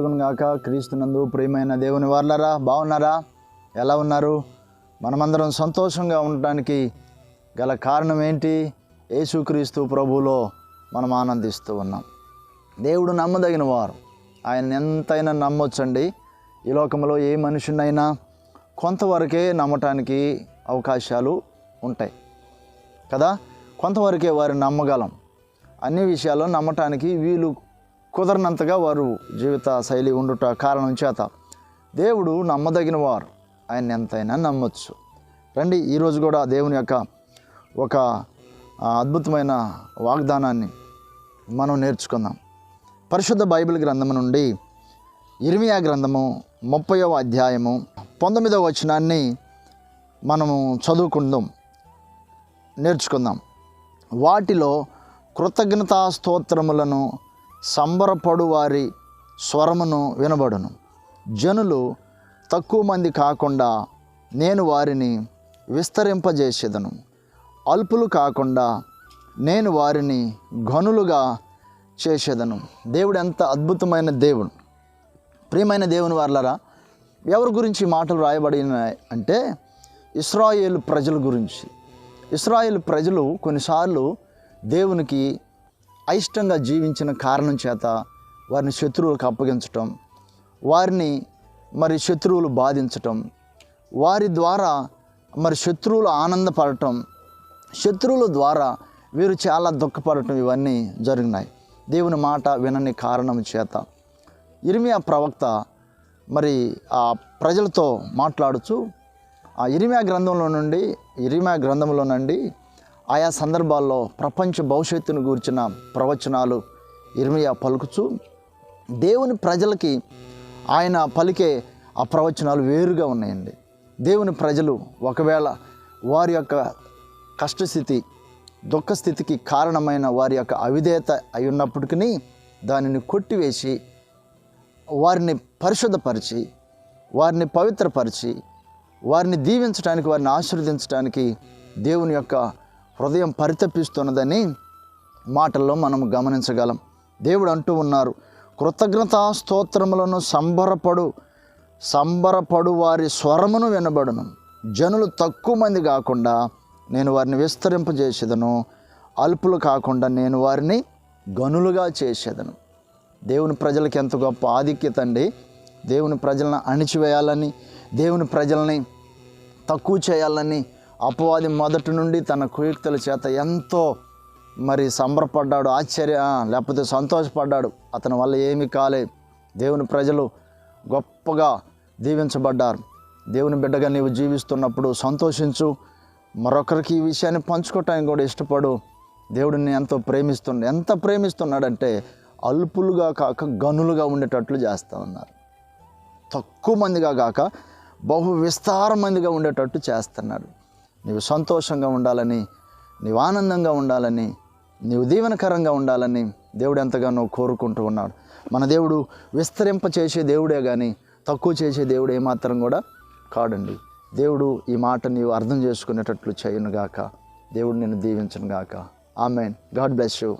కలుగును గాక క్రీస్తునందు ప్రియమైన దేవుని వార్లరా బాగున్నారా ఎలా ఉన్నారు? మనమందరం సంతోషంగా ఉండటానికి గల కారణం ఏంటి యేసుక్రీస్తు ప్రభులో మనం ఆనందిస్తూ ఉన్నాం. దేవుడు నమ్మదగిన వారు ఆయన ఎంతైనా నమ్మొచ్చండి. ఈ లోకంలో ఏ మనుషునైనా కొంతవరకే నమ్మటానికి అవకాశాలు ఉంటాయి. కదా? కొంతవరకే వారు నమ్మగలం. అన్ని విషయాల్లో నమ్మటానికి వీలు కుదరనంతగా వారు జీవిత శైలి ఉండుట కారణం చేత దేవుడు నమ్మదగిన వారు ఆయన ఎంతైనా నమ్మొచ్చు. రండి ఈరోజు కూడా దేవుని యొక్క ఒక అద్భుతమైన వాగ్దానాన్ని మనం నేర్చుకుందాం. పరిశుద్ధ బైబిల్ గ్రంథం నుండి ఇర్మియా గ్రంథము ముప్పైవ అధ్యాయము పంతొమ్మిదవ వచనాన్ని మనము చదువుకుందాం నేర్చుకుందాం. వాటిలో కృతజ్ఞతా స్తోత్రములను సంబరపడు వారి స్వరమును వినబడును. జనులు తక్కువ మంది కాకుండా నేను వారిని విస్తరింపజేసేదను. అల్పులు కాకుండా నేను వారిని ఘనులుగా చేసేదను. దేవుడు ఎంత అద్భుతమైన దేవుడు. ప్రియమైన దేవుని వాళ్ళరా ఎవరి గురించి మాటలు రాయబడినాయి అంటే ఇస్రాయేల్ ప్రజల గురించి. ఇస్రాయేల్ ప్రజలు కొన్నిసార్లు దేవునికి అయిష్టంగా జీవించిన కారణం చేత వారిని శత్రువులకు అప్పగించటం వారిని మరి శత్రువులు బాధించటం వారి ద్వారా మరి శత్రువులు ఆనందపడటం శత్రువుల ద్వారా వీరు చాలా దుఃఖపడటం ఇవన్నీ జరిగినాయి. దేవుని మాట వినని కారణం చేత. ఇరిమియా ప్రవక్త మరి ఆ ప్రజలతో మాట్లాడుచు ఆ ఇరిమియా గ్రంథంలో నుండి ఇరిమియా గ్రంథంలో నుండి ఆయా సందర్భాల్లో ప్రపంచ భవిష్యత్తును గూర్చిన ప్రవచనాలు ఇర్మియా పలుకుచు దేవుని ప్రజలకి ఆయన పలికే ఆ ప్రవచనాలు వేరుగా ఉన్నాయండి. దేవుని ప్రజలు ఒకవేళ వారి యొక్క కష్టస్థితి దుఃఖస్థితికి కారణమైన వారి యొక్క అవిధేయత అయి ఉన్నప్పటికీ దానిని కొట్టివేసి వారిని పరిశుద్ధపరిచి వారిని పవిత్రపరిచి వారిని దీవించడానికి వారిని ఆశీర్వదించడానికి దేవుని యొక్క హృదయం పరితపిస్తున్నదని మాటల్లో మనం గమనించగలం. దేవుడు అంటూ ఉన్నారు కృతజ్ఞత స్తోత్రములను సంబరపడు సంబరపడు వారి స్వరమును వినబడును. జనులు తక్కువ మంది కాకుండా నేను వారిని విస్తరింపజేసేదను అల్పులు కాకుండా నేను వారిని గనులుగా చేసేదను. దేవుని ప్రజలకి ఎంత గొప్ప ఆధిక్యత అండి. దేవుని ప్రజలను అణిచివేయాలని దేవుని ప్రజల్ని తక్కువ చేయాలని అపవాది మొదటి నుండి తన కుయుక్తుల చేత ఎంతో మరి సంబరపడ్డాడు ఆశ్చర్య లేకపోతే సంతోషపడ్డాడు. అతని వల్ల ఏమీ కాలే. దేవుని ప్రజలు గొప్పగా దీవించబడ్డారు. దేవుని బిడ్డగా నీవు జీవిస్తున్నప్పుడు సంతోషించు. మరొకరికి ఈ విషయాన్ని పంచుకోవటానికి కూడా ఇష్టపడు. దేవుడిని ఎంతో ప్రేమిస్తున్నాడు ఎంత ప్రేమిస్తున్నాడంటే అల్పులుగా కాక గనులుగా ఉండేటట్లు చేస్తూ ఉన్నారు. తక్కువ మందిగా కాక బహు విస్తారమందిగా ఉండేటట్టు చేస్తున్నాడు. నీవు సంతోషంగా ఉండాలని నీవు ఆనందంగా ఉండాలని నీవు దీవెనకరంగా ఉండాలని దేవుడు ఎంతగానో కోరుకుంటూ ఉన్నాడు. మన దేవుడు విస్తరింప చేసే దేవుడే కానీ తక్కువ చేసే దేవుడు ఏమాత్రం కూడా కాడండి. దేవుడు ఈ మాట నీవు అర్థం చేసుకునేటట్లు చేయను గాక దేవుడు నిన్ను దీవించను గాక ఆమెన్. God bless you.